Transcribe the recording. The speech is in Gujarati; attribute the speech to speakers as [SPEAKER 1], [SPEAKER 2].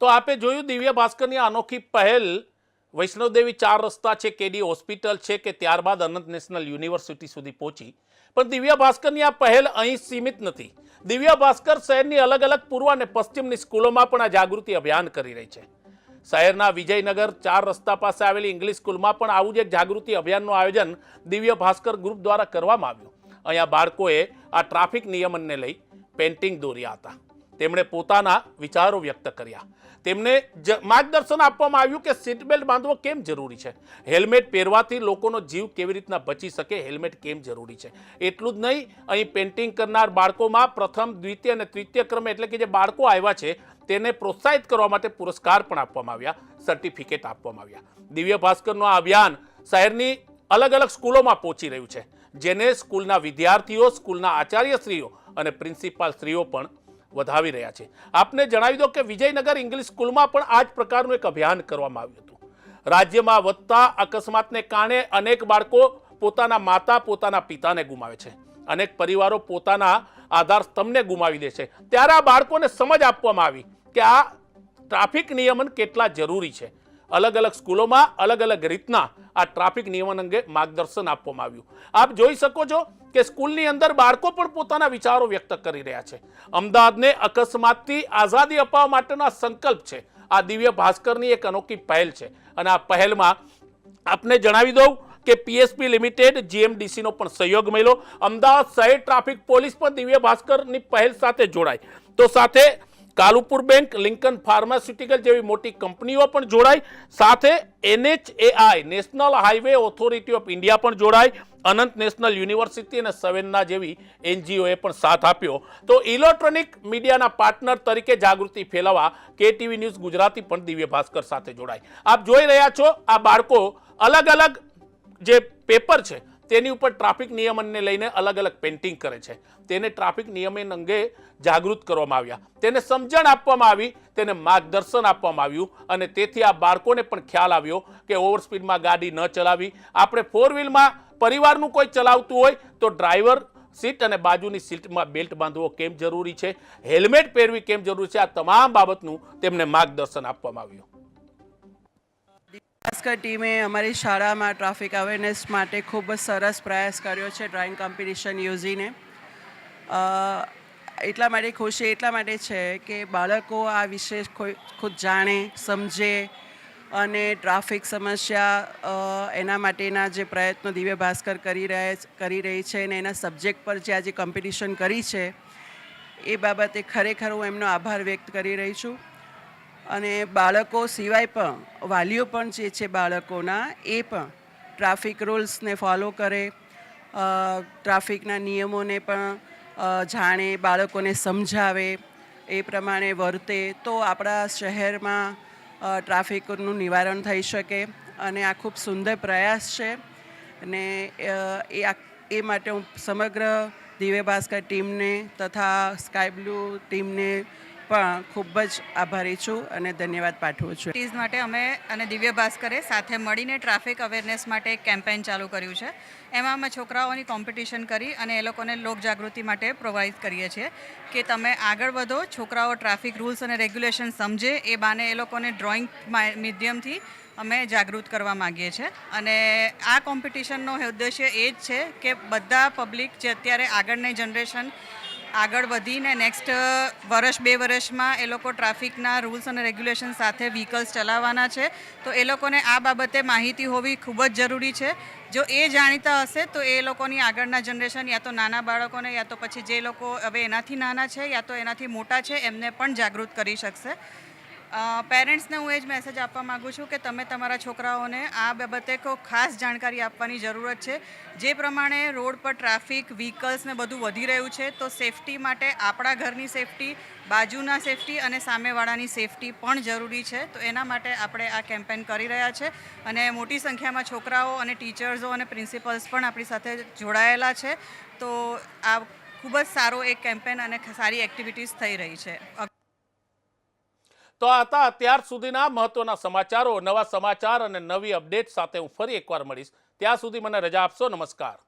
[SPEAKER 1] તો આપે જોયું દિવ્ય ભાસ્કરની અનોખી પહેલ. વૈષ્ણવદેવી ચાર રસ્તા છે, કેડી હોસ્પિટલ છે કે ત્યારબાદ અનંત નેશનલ યુનિવર્સિટી સુધી પહોંચી. પણ દિવ્ય ભાસ્કરની આ પહેલ અહીં સીમિત નથી. દિવ્ય ભાસ્કર શહેરની અલગ અલગ પૂર્વ અને પશ્ચિમની સ્કૂલોમાં પણ આ જાગૃતિ અભિયાન કરી રહી છે. શહેરના વિજયનગર ચાર રસ્તા પાસે આવેલી ઇંગ્લિશ સ્કૂલમાં પણ આવું જ એક જાગૃતિ અભિયાનનું આયોજન દિવ્ય ભાસ્કર ગ્રુપ દ્વારા કરવામાં આવ્યું. અહીંયા બાળકોએ આ ટ્રાફિક નિયમનને લઈ પેન્ટિંગ દોર્યા હતા. તેમણે પોતાના વિચારો વ્યક્ત કર્યા. તેમને માર્ગદર્શન આપવામાં આવ્યું કે સીટ બેલ્ટ બાંધવો કેમ જરૂરી છે? હેલ્મેટ પહેરવાથી લોકોનો જીવ કેવી રીતના બચી શકે? હેલ્મેટ કેમ જરૂરી છે? એટલું જ નહીં, અહીં પેન્ટિંગ કરનાર બાળકોમાં પ્રથમ, દ્વિતીય અને તૃતીય ક્રમે એટલે કે જે બાળકો આવ્યા છે, તેને પ્રોત્સાહિત કરવા માટે પુરસ્કાર પણ આપવામાં આવ્યા સર્ટિફિકેટ આપવામાં આવ્યા. દિવ્ય ભાસ્કરનું આ અભિયાન શહેરની અલગ અલગ સ્કૂલોમાં પહોંચી રહ્યું છે, જેને સ્કૂલના વિદ્યાર્થીઓ, સ્કૂલના આચાર્યશ્રીઓ અને પ્રિન્સિપાલશ્રીઓ પણ વધાવી રહ્યા છે. આપને જણાવી દો કે વિજયનગર ઇંગ્લિશ સ્કૂલમાં પણ આ જ પ્રકારનું એક અભિયાન કરવામાં આવ્યું હતું. રાજ્યમાં વધતા અકસ્માતને કારણે અનેક બાળકો પોતાના માતા, પોતાના પિતાને ગુમાવે છે. અનેક પરિવારો પોતાના આધાર સ્તંભને ગુમાવી દે છે. ત્યારે આ બાળકોને સમજ આપવામાં આવી કે આ ટ્રાફિક નિયમન કેટલા જરૂરી છે. અલગ અલગ સ્કૂલોમાં અલગ અલગ રીતના આ ટ્રાફિક નિયમન અંગે માર્ગદર્શન આપવામાં આવ્યું. આપ જોઈ શકો છો કે સ્કૂલની અંદર બાળકો પણ પોતાના વિચારો વ્યક્ત કરી રહ્યા છે. અમદાવાદને અકસ્માતથી આઝાદી અપાવવા માટેનો સંકલ્પ છે. આ દિવ્ય ભાસ્કરની એક અનોખી પહેલ છે. અને આ પહેલમાં આપને જણાવી દઉં કે પીએસપી લિમિટેડ જીએમડીસીનો પણ સહયોગ મળ્યો. અમદાવાદ શહેર ટ્રાફિક પોલીસ પણ દિવ્ય ભાસ્કરની પહેલ સાથે જોડાય. તો સાથે કાલુપુર બેંક, લિંકન ફાર્માસ્યુટિકલ જેવી મોટી કંપનીઓ પણ જોડાઈ. સાથે NHAI, national highway authority of India પણ જોડાઈ. અનંત નેશનલ યુનિવર્સિટી અને સવેન્ના જેવી એનજીઓએ પણ સાથ આપ્યો. તો ઇલેક્ટ્રોનિક મીડિયાના પાર્ટનર તરીકે જાગૃતિ ફેલાવવા કેટીવી ન્યૂઝ ગુજરાતી પણ દિવ્ય ભાસ્કર સાથે જોડાય આપ જોઈ રહ્યા છો, આ બાળકો અલગ અલગ જે પેપર છે તેની ઉપર ટ્રાફિક નિયમનને લઈને અલગ અલગ પેઇન્ટિંગ કરે છે. તેને ટ્રાફિક નિયમન અંગે જાગૃત કરવામાં આવ્યા. તેને સમજણ આપવામાં આવી, તેને માર્ગદર્શન આપવામાં આવ્યું અને તેથી આ બાળકોને પણ ખ્યાલ આવ્યો કે ઓવર સ્પીડમાં ગાડી ન ચલાવી. આપણે ફોર વ્હીલમાં પરિવારનું કોઈ ચલાવતું હોય તો ડ્રાઈવર સીટ અને બાજુની સીટમાં બેલ્ટ બાંધવો કેમ જરૂરી છે? હેલ્મેટ પહેરવી કેમ જરૂરી છે? આ તમામ બાબતનું તેમને માર્ગદર્શન આપવામાં આવ્યું.
[SPEAKER 2] ભાસ્કર ટીમે અમારી શાળામાં ટ્રાફિક અવેરનેસ માટે ખૂબ જ સરસ પ્રયાસ કર્યો છે ડ્રોઈંગ કોમ્પિટિશન યોજીને. એટલા માટે ખુશી એટલા માટે છે કે બાળકો આ વિશે ખુદ જાણે, સમજે અને ટ્રાફિક સમસ્યા એના માટેના જે પ્રયત્નો દિવ્ય ભાસ્કર કરી રહ્યા કરી રહી છે અને એના સબ્જેક્ટ પર જે આજે કોમ્પિટિશન કરી છે, એ બાબતે ખરેખર હું એમનો આભાર વ્યક્ત કરી રહી છું. અને બાળકો સિવાય પણ, વાલીઓ પણ જે છે બાળકોના, એ પણ ટ્રાફિક રૂલ્સને ફોલો કરે. ટ્રાફિકના નિયમોને પણ જાણે, બાળકોને સમજાવે, એ પ્રમાણે વર્તે. તો આપણા શહેરમાં ટ્રાફિકનું નિવારણ થઈ શકે અને આ ખૂબ સુંદર પ્રયાસ છે. અને એ એ માટે હું સમગ્ર દિવ્ય ભાસ્કર ટીમને તથા સ્કાય બ્લુ ટીમને પણ ખૂબ જ આભારી છું અને ધન્યવાદ પાઠવું છું.
[SPEAKER 3] ટીઝ માટે અમે અને દિવ્ય ભાસ્કરે સાથે મળીને ટ્રાફિક અવેરનેસ માટે એક કેમ્પેન ચાલુ કર્યું છે. એમાં અમે છોકરાઓની કોમ્પિટિશન કરી અને એ લોકોને લોક જાગૃતિ માટે પ્રોવાઈડ કરીએ છીએ કે તમે આગળ વધો, છોકરાઓ ટ્રાફિક રૂલ્સ અને રેગ્યુલેશન સમજે, એ બાને એ લોકોને ડ્રોઈંગ માધ્યમથી અમે જાગૃત કરવા માગીએ છીએ. અને આ કોમ્પિટિશનનો ઉદ્દેશ્ય એ જ છે કે બધા પબ્લિક જે અત્યારે આગળની જનરેશન આગળ વધીને નેક્સ્ટ વર્ષ બે વર્ષમાં એ લોકો ટ્રાફિકના રૂલ્સ અને રેગ્યુલેશન સાથે વ્હીકલ્સ ચલાવવાના છે. તો એ લોકોને આ બાબતે માહિતી હોવી ખૂબ જ જરૂરી છે. જો એ જાણીતા હશે તો એ લોકોની આગળના જનરેશન યા તો નાના બાળકોને યા તો પછી જે લોકો હવે એનાથી નાના છે યા તો એનાથી મોટા છે એમને પણ જાગૃત કરી શકશે. પેરેન્ટ્સને હું એ જ મેસેજ આપવા માગું છું કે તમે તમારા છોકરાઓને આ બાબતે કોઈ ખાસ જાણકારી આપવાની જરૂરત છે. જે પ્રમાણે રોડ પર ટ્રાફિક વ્હીકલ્સને બધું વધી રહ્યું છે, તો સેફટી માટે આપણા ઘરની સેફટી બાજુના સેફટી અને સામેવાળાની સેફટી પણ જરૂરી છે. તો એના માટે આપણે આ કેમ્પેન કરી રહ્યા છે અને મોટી સંખ્યામાં છોકરાઓ અને ટીચર્સો અને પ્રિન્સિપલ્સ પણ આપણી સાથે જોડાયેલા છે. તો આ ખૂબ જ સારો એક કેમ્પેન અને સારી એક્ટિવિટીઝ થઈ રહી છે.
[SPEAKER 1] તો આ હતા અત્યાર સુધીના મહત્વના સમાચારો, નવા સમાચાર અને નવી અપડેટ સાથે હું ફરી એકવાર મળીશ. ત્યાં સુધી મને રજા આપશો. નમસ્કાર.